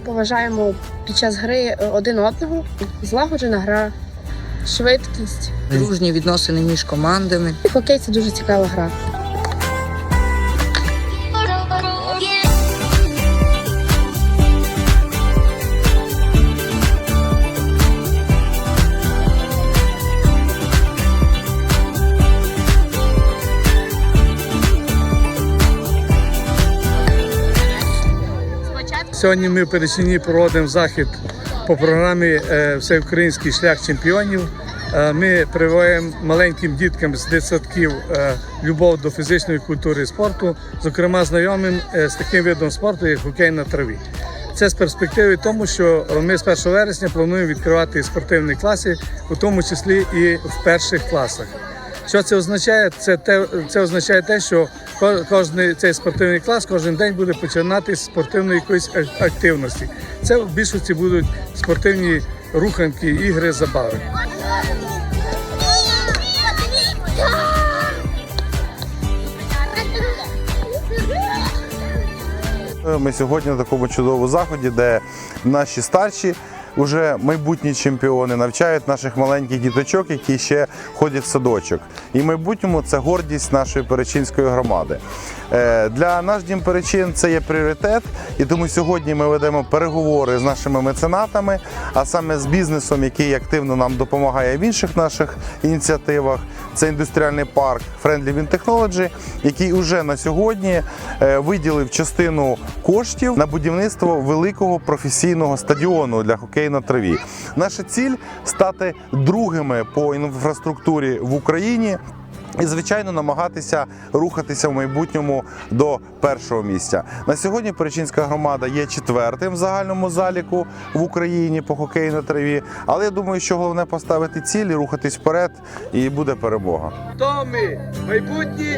поважаємо під час гри е, один одного. Злагоджена гра, швидкість. дружні відносини між командами. Хокей це дуже цікава гра. Сьогодні ми в Перечині проводимо захід по програмі е, Всеукраїнський шлях чемпіонів. Е, Ми прививаємо маленьким діткам з дитсадків е, любов до фізичної культури і спорту, зокрема знайомим з таким видом спорту, як хокей на траві. Це з перспективи тому, що ми з 1 вересня плануємо відкривати спортивні класи, у тому числі і в перших класах. Що це означає? Це те, це означає те, що ко- кожний цей спортивний клас кожен день буде починати з спортивної якоїсь активності. Це в більшості будуть спортивні руханки, ігри, забави. Ми сьогодні на такому чудовому заході, де наші старші, вже майбутні чемпіони, навчають наших маленьких діточок, які ще ходять в садочок. І в майбутньому це гордість нашої перечинської громади. Е, Для наш дім Перечин це є пріоритет, і тому сьогодні ми ведемо переговори з нашими меценатами, а саме з бізнесом, який активно нам допомагає в інших наших ініціативах. Це індустріальний парк Friendly Wind Technology, який уже на сьогодні е, виділив частину коштів на будівництво великого професійного стадіону для хокею на траві. Наша ціль стати другими по інфраструктурі в Україні. І, звичайно, намагатися рухатися в майбутньому до першого місця. На сьогодні Перечинська громада є четвертим в загальному заліку в Україні по хокею на траві. Але я думаю, що головне поставити цілі, рухатись вперед, і буде перемога. То ми майбутні